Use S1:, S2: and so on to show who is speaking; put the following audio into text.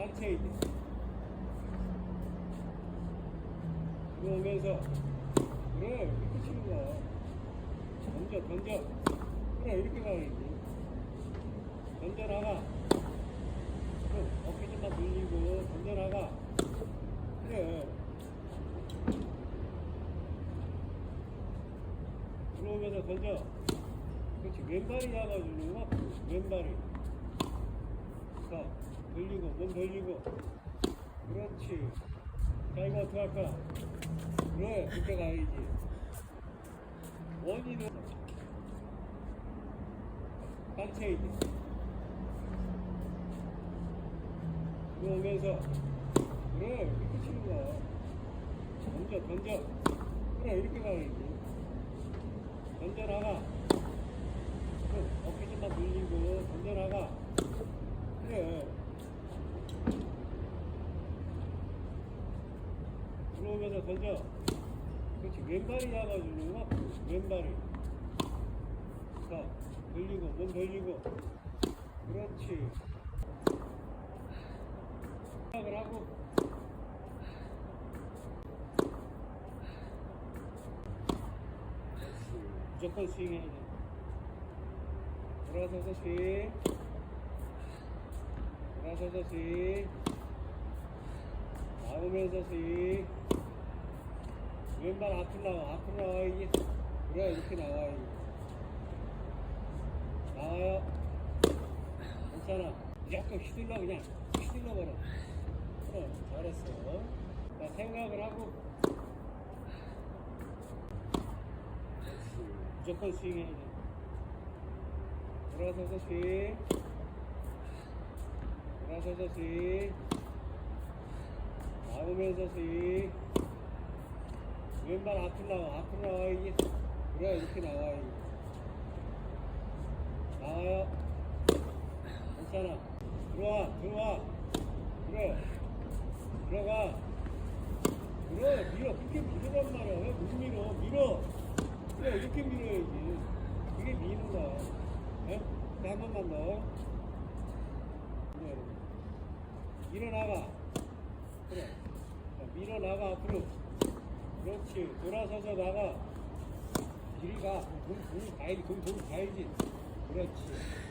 S1: 단체이지. 들어오면서 그래 이렇게 치는 거야. 던져 던져. 그래 이렇게 가야지. 던져 나가. 그 어깨 좀만 돌리고 던져 나가. 그래. 들어오면서 던져. 그렇지 왼발이 잡아주는 거야. 왼발이. 자 돌리고 몸 돌리고. 그렇지. 자 이거 어떡할까? 그래 그때 가야지. 원인은 단체이지. 들어오면서 그래 이렇게 치는 거야. 던져 던져. 그래 이렇게 가야지. 던져 나가. 그 어깨 좀만 돌리고 던져 나가. 그래. 들어오면서 던져. 그렇지 왼발이 잡아주는 거야. 왼발이. 자 돌리고 몸 돌리고. 그렇지. 생각을 하고. 무조건 스윙해야 돼. 돌아서서 스윙. 돌아서서 스윙. 나오면서 스윙. 왼발 앞으로 나와. 앞으로 나와야지. 그래, 이렇게 나와야지. 나와요. 괜찮아. 무조건 휘둘러, 그냥. 휘둘러 버려. 그래, 잘했어. 자, 생각을 하고. 무조건 스윙해야 돼. 돌아서서 스윙. 돌아서서 스윙. 나오면서 스윙. 왼발 앞으로 나와. 앞으로 나와야지. 그래, 이렇게 나와야지. 나와요. 괜찮아. 들어와, 들어와. 그래. 들어가. 그래, 밀어. 그렇게 밀으란 말이야. 왜 못 밀어? 밀어. 그래, 이렇게 밀어야지. 이게 미는 거야. 어? 한 번만 더. 그래. 밀어나가. 그래. 자, 밀어나가, 앞으로. 그렇지. 돌아서서 나가. 길이 가. 돈, 돈 가야지. 돈, 돈 가야지. 그렇지.